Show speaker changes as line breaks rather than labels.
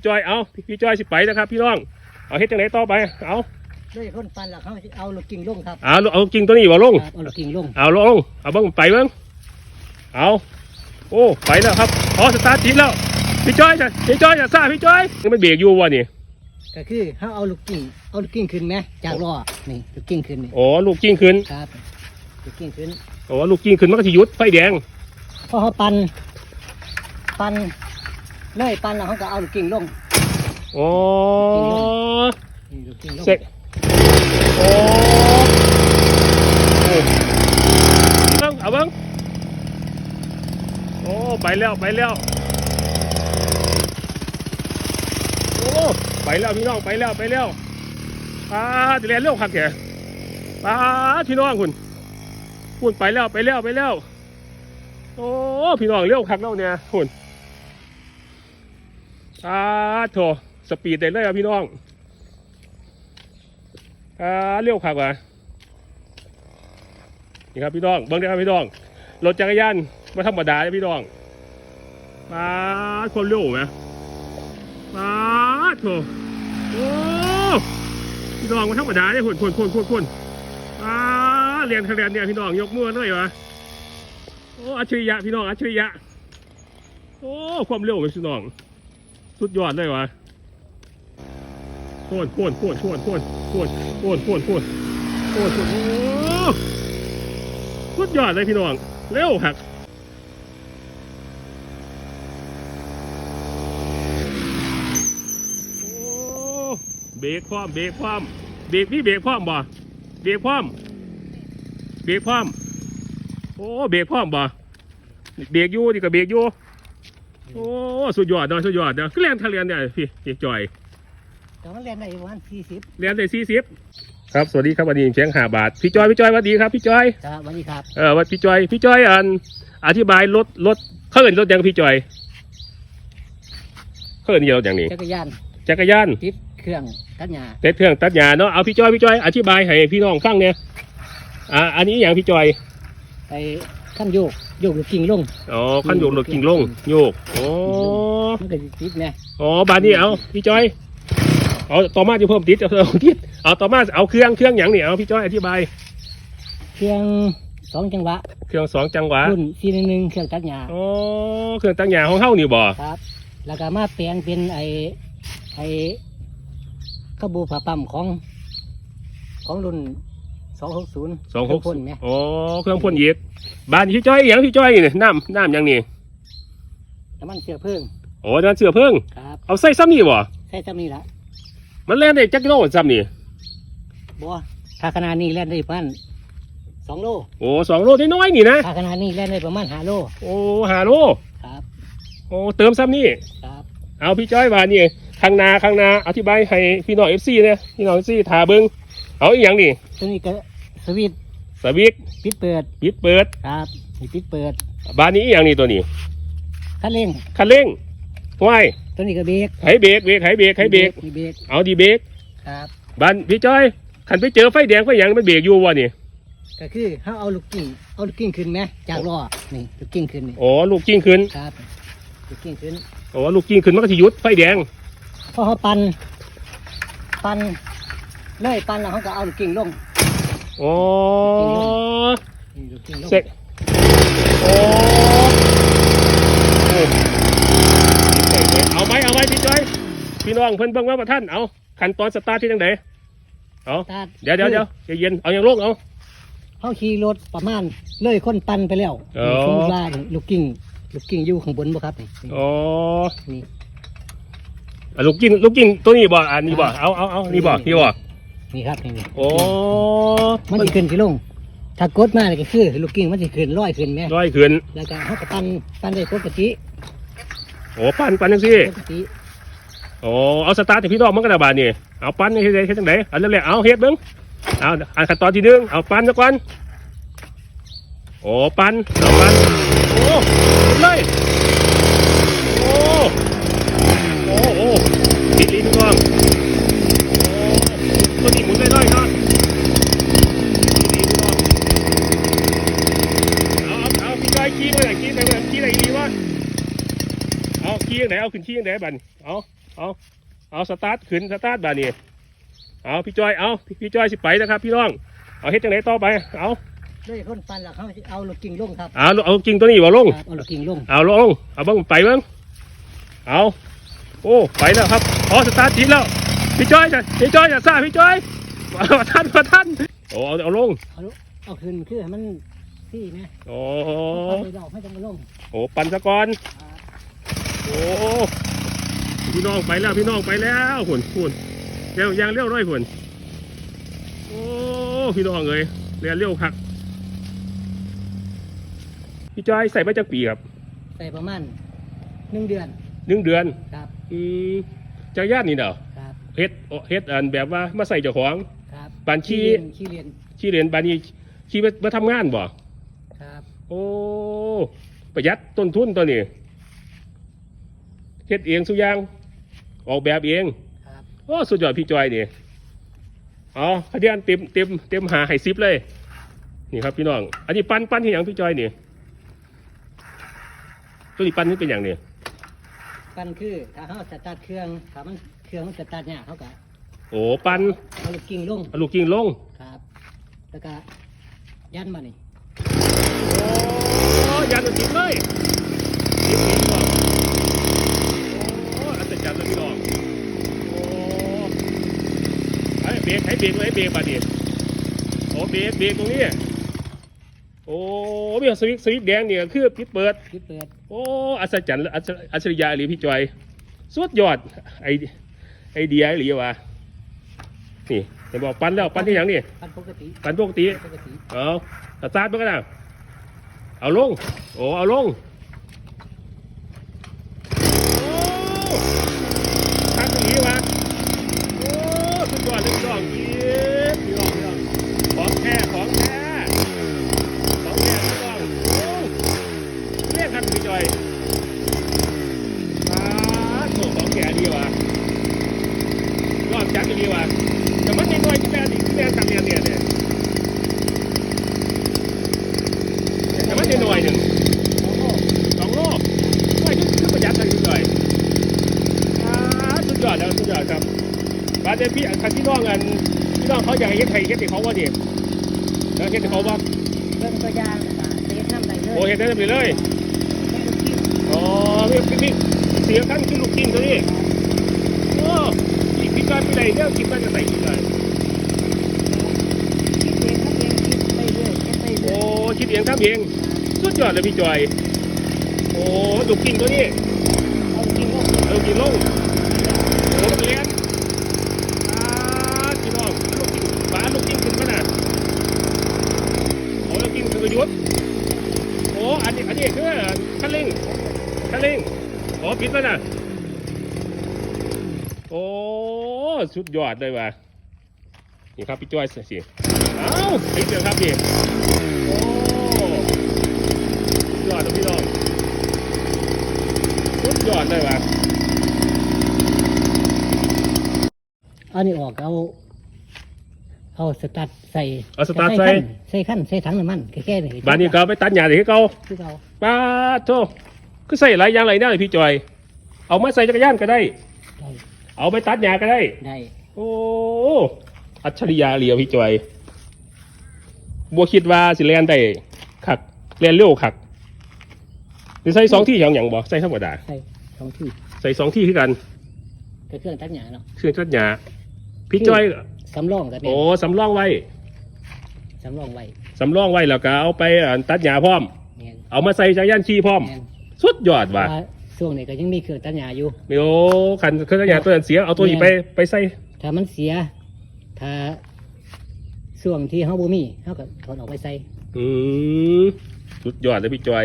พี่จอยเอาพี่จอยสิไปนะครับ พี่น้องเอาเฮ็ดจังไหนต่อไปเอา
ด้วยคนปันหลักเขาสิเอาลูกกิ่งลงครับ
เอาเอากิ่งตัวนี้บ่ลง
ครับเอาลูกกิ่งลง
เอาลงเอาเบิ้งไปเบิ้งเอาโอ้ไปแล้วครับอ๋อสตาร์ทติดแล้วพี่จอยจะพี่จอยจะซ่าพี่จอยนี่มันเบรกอยู่วะนี่
ก็คือเขาเอาลูกกิ่งเอาลูกกิ่งขึ้นไหมจากล้อนี่ลูกกิ่งขึ้นนี่
โอ้ลูกกิ้งขึ้น
ครับลูกกิ่งขึ้น
โอ้ลูกกิ้งขึ้นมันก็สิหยุดไฟแดง
พอเขาปันปัน เลยปันแล้วเขาก็เอาลูกกิ่งลง
โอ้
นี่ลูกกิ่งลง
เสร็จโอ้โอ้เบิ้งเอาเบิ้งโอ้ไปแล้วไปแล้วโอ้ไปแล้วพี่น้องไปแล้วไปแล้วป้าจะเรียนเร็วครับแกป้าพี่น้องคุณคุณไปแล้วไปแล้วไปแล้ว โอ้พี่น้องเร็วคักแล้วเนี่ยคุณ ป้าโถสปีดได้เลยอะพี่น้องอ่าเลี้ยวขับอะนี่ครับพี่น้องเบิ้งได้ครับพี่น้องรถจักรยานม่ธรรมดาเลยพี่น้องมาคนเร็วไหมมาโถโอ้พี่น้องม่ธรรมดาเลยคนคนคนคนคนอ่าเรียนคะแนนเนี่ยพี่น้องยกมือเลยวะโอ้อัจฉริยะพี่น้องอัจฉริยะโอ้ความเร็วเลยพี่น้อง สุดยอดเลยวะโค่นโค่นโค่นโค่นโค่นโคตรโคตรโคตรโคตรโคตรโคตรโอ้สุดยอดเลยพี่น้อง เร็วหักโอ้เบรกพร้อมเบรกพร้อมเบรกนี่เบรกพร้อมบ่เบรกพร้อมเบรกพร้อมโอ้เบรกพร้อมบ่เบรกอยู่นี่ก็เบรกอยู่ โอ้สุดยอดเนาะสุดยอดเนาะคือแรงทะเลนเนี่ยพี่พี่จอย
แต่มันเรียนได้ประมาณสี่สิบ
เรียนได้สี่สิบครับสวัสดีครับวันนี้เชียงหาบาทพี่จอยพี่จอยสวัสดีครับพี่จอย
ครับวันนี้ครับ
เออวัดพี่จอยพี่จอยอันอธิบายรถรถเขาเอินรถยังพี่จอยเขาเอินรถอย่างนี้
จักรยาน
จักรยาน
ติดเครื่องตัดหญ้า
เต็ดเครื่องตัดหญ้าเนาะเอาพี่จอยพี่จอยอธิบายให้พี่น้องฟังเนี่ยอ่าอันนี้อย่างพี่จอย
ไป ขั้นโยกโยกลูกกิ่งลง
อ๋อขั้นโยกรถกิ่งลงโยกอ๋อ
มันก็สิติดไง
อ๋อบานนี้เอาพี่จอยเอาต่อมาจะเพิ่มติดเอาเอาติดเอาต่อมาเอาเครื่องเครื่องอย่างนี่เอาพี่จอยอธิบาย
เครื่องสองจังหวะ
เครื่องสองจังหวะ
รุ่นสี่หนึ่งหนึ่งเครื่องตัดหญ้า
อ๋อเครื่องตัดหญ้าของเฮานี่บ่
ครับ แล้วก็มาแปลงเป็นไอไอขบูผ่าปั๊มของ ของรุ่นสองหกศูนย์
สองหก
พ่นไหม
อ๋อเครื่องพ่นยีก บ้านพี่จ้อยอหย่างพี่จ้อยนี่น้ำน้ำอย่างนี้
น้ำมันเชื้อเพลิง
โอ้นั่นเสือเพิ่ง
ครับ
เอาใส่ซ้ำนี่บ่
ใช่จำนี่ละ
มันแล่นได้จักกิโลซ้ำนี่
บัวถ้าขนาดนี้แล่นได้ประมาณสองโล
โอ้สองโลน้อยๆนี่นะ
ถ้าขนาดนี้แล่นได้ประมาณห้าโล
โอ้หาโล
ครับ
โอ้เติมซ้ำนี่
ครับ
เอาพี่จ้อยว่านี่ข้างหนาข้างหนาอธิบายให้พี่น้องเอฟซีเนี่ยพี่น้องเอฟซีถาเบิ้งเอาอีกอย่างนี่
ตัวนี้ก็สวิตช์
สวิก
ปิดเปิด
ปิดเปิด
ครับนี่ปิดเปิด
บ้านนี้อีกอย่างนี่ตัวนี้
คันเร่ง
คันเร่งห้วย
ตัวนี้ก็เบรก
ไถเบรกเบรกไถเบรกไถเบรก
มีเบรก
เอาดีเบรก
ครับ
บ้านพี่จ้อยขันไปเจอไฟแดงไฟหยังมันเบรกอยู่วะนี่
ก็คือเขาเอาลูกกิ่งเอาลูกกิ่งขึ้นไหมจากล้อนี่ลูกกิ่งขึ้นนี่
อ๋อลูกกิ้งขึ้น
ครับลูกกิ่งขึ้น
อ๋อลูกกิ้งขึ้นมันก็สิหยุดไฟแดง
พอเขาปันปันเลยปันแล้วเขาก็เอาลูกกิ่งลง
อ๋อ
นี่ลูกกิ่งลง
เสร็จโอ้โอ้เอาไหมเอาไหมพี่จ้อย พี่น้องเพิ่นเบิ่งว่าประท่านเอาขั้นตอนสตาร์ทที่จังไดเอา
ตา
เดี๋ยวเดี๋ยวเดี๋ยวใจเย็นเอาอย่างโลกเอา
เขาขี่รถประมาณเลยคนปันไปแล้ว
อ๋อ
สมมติว่านี่ลูกกิ่งลูกกิ่งอยู่ข้างบนบ่ครับนี่
อ๋อ
นี่
อะลูกกิ้งลูกกิ้งตัวนี้บ่อันนี้บ่เอาเอาเอานี่บ่นี่บ่
นี่ครับนี่นี่
โอ้
มันจะขึ้นที่ลงถ้ากดมาเลยก็คือลูกกิ่งมันจะขึ้นร้อยขึ้นไหม
ร้อยขึ้น
แล้วก็เขาก็ปันปันได้ปกติ
โอ้ปั้นปั้นจังซี่
ปกติ
โอ้เอาสตาร์ทให้พี่น้องมันกระบาดนี่เอาปั้นให้เฮ็ดเฮ็ดจังไดอันแรกๆเอาเฮ็ดเบิ่งเอาอันขั้นตอนที่หนึ่งเอาปั้นซะก่อนโอ้ปั้นเอาปั้นโอ้หมุนเลยโอ้โอ้โอ้ติดลิ้นพี่น้องโอ้ตัวนี้หมุนได้ เลยนาะเอาเอาเอาพี่จอยขี่ไปไหนขี่ไปไหนขี่ไหนดีวะเอาขี่ยังไหนเอาขึ้นขี่ยังไหนบันเอาเอาเอาสตาร์ทขึ้นสตาร์ทบาดนี้เอาพี่จอยเอาพี่จอยสิไปนะครับพี่น้องเอาเฮ็ดจังไหนต่อไปเอา
ด้วยคนปันล้วเขาเอาลูกกิ่งลงครับ
เอาเอากิ่งตัวนี้บ่ลง
เอาลูกกิ่งลง
เอาลงเอาเบิ้งไปเบิ้งเอาโอ้ไปแล้วครับอ๋อสตาร์ทติดแล้วพี่จอยจ้ะพี่จอยจ้ะซ่าพี่จอย มาท่านมาท่านโอ้เอาเอาลง
เอาลูกเอาขึ้นคือให้มันซี่นะ
โอ้
เอาไปดอกให้จังมาลง
โอ้ปั่นสะก่อน
อ่า
โอ้พี่น้องไปแล้วพี่น้องไปแล้วหุ่นหุ่นเร็วยางเร็วหน่อยหุ่นโอ้พี่น้องเอ้ยเรียนเร็วคักพี่จอยใส่มาจากปีครับ
ใส่ประมาณหนึ่งเดือน
หนึ่งเดือน
ครับ
อืมจากญาตินี่เด้อ
ครับ
เฮ็ดเฮ็ดอันแบบว่ามาใส่เจ้าของ
ครั บ
ปานขี้
ขี้เรียน
ขี้เรียนบานนี้ขี้มามาทำงานบ่
ครับ
โอ้ประหยัดต้นทุนตัวนี้เฮ็ดเองสุกอย่างออกแบบเอง
ครับ
โอ้สุดยอดพี่จอยนี่อ๋อคะแนนเต็มเต็มเต็มหาให้ซิปเลย นี่ครับพี่น้อง อันนี้ปั้นปั้นที่อย่างพี่จอยนี่ตัวนี้ปั้นนี่เป็นอย่างนี้
ปันคือถ้าเขาสตาร์ทเครื่องถ้ามันเครื่องมันสตาร์ทเนี่ยากเขาก็
โอ้ปั้น
เอาลูกกิ่งลง
เอาลูกกิ้งลง
ครับ แล้วก็ยันมานี่
โอ้ยานมันติดเลยติดติดบ่โอ้อัศจรรย์เลยพี่น้องโอ้ไอ้เบรกให้เบรกไว้ให้เบรกมาดิโอ้เบรกเบรกตรงนี้โอ้มีสวิตช์สวิตช์แดงเนี่ยคือปิดเปิด
คิดเปิด
โอ้อัศจรรย์อัศอัจฉริยะหรือพี่จอย สุดยอดไอไอเดียหรือวะ นี่เห็นบอกปั้นแล้วปั้นที่อย่างนี่
ปันปกติ
ปั้นปกติ
ปกติ
เอาสตาร์ทมันก็ได้เอาลงโอ้เอาลงโอ้ทักตรงนี้วะโอ้สุดยอดเลยพี่น้องพี่พี่น้องพี่น้องของแท้ของแท้ของแท้พี่น้องโอ้เรียกทักพี่จอยอาโถของแท้ดีว่ะยอดจัดดีว่ะแต่มันน้อยๆที่แม่ดิที่แม่ทำเนี่ยเนี่ยเนี่ย แต่ว่าจะหน่วยหนึ่ง
โอ้โห
สองโลไม่ขึ้นขึ้นประหยัดเลยคุณหน่อยอ่าสุดยอดแล้วสุดยอดครับบาดเจ็บพี่คันพี่น้องกันพี่ น้องเขาอยากให้เฮ็ดไทยเฮ็ดให้เขาว่าดิแล้วเฮ็ดให้เขาว่า
เริ่มตัวอยางอะเซฟน้ำได้เลย
โอ้เฮ็ดได้ไปเลย
แค่ลูกกิ่ง
อ๋อพี่พี่พี่เสียขั้นคือลูกกิ้งตัวนี้โอ้พี่พี่จอยไปไหนเนี่ยคิดว่าจะใส่กี่เลย
คิดเองทำเองคิดไปเรื่อยคิดไปเรื่
โอ้
อย
คิดเองทำเองสุดยอดเลยพี่จอยโอ้ลูกกิ้งตัวนี้
เอาลูกกิ่งลง
เอากินลงโอ้เลี้ยนอ่าพี่น้องลูกกินบ้านลูกกินขึ้นมาน่ะโอ้ลูกกินคือประยุทธ์โอ้อันนี้อันนี้คือคันเร่งคันเร่งโอ้ผิ ดแล้วน่ะโอ้สุดยอดเลยว่ะนี่ครับพี่จ้อยสิเอ้าผิดเลยครับพี่โอ้สุดยอดเลยพี่น้องสุดยอดเลยว่ะ
เอานี่ออกเอาเอาสตาร์ทใส่
เอาสตาร์ทใส่
ใส่ขั้นใส่ถังน้ำมันแค่แค่นี้
บ้านนี้ก็เอาไปตัดหญ้าเลยคือเก่า
คือเรา
ป้าโทคือใส่หลายอย่างหลายแนวเลยพี่จอย เอามาใส่จักรยานก็ได้
ได้
เอาไปตัดหญ้าก็ได้
ได้
โอ้อัจฉริยะเหลียวพี่จอยบัวคิดว่าสิเรียนได้ขักเรียนเร็วขักนี่ใส่สองที่อย่างอย่างบ่ใส่ธรรมดา
ใส่สองที่
ใส่สองที่คือกัน
แต่เครื่องตัดหญ้าเนาะ
เครื่องตัดหญ้าพี่จอย
สำรองกันเนี่
โอ้สำรองไว้
สำรองไว้
สำรองไว้แล้วก็เอาไปอ่าตัดหญ้าพร้อม
เนี่ย
เอามาใส่จักรยานขี่พร้อม
แม่น
สุดยอดว่ะ
ว่า ช่วงนี้ก็ยังมีเครื่องตัดหญ้าอยู่
โอ้ขันเครื่องตัดหญ้าตัวนั้นเสียเอาตัวนี้ไปไปใส่
ถ้ามันเสีย ถ้าช่วงที่เฮาบ่มีเฮาก็ถอนออกไปใส่
อืมสุดยอดเลยพี่จอย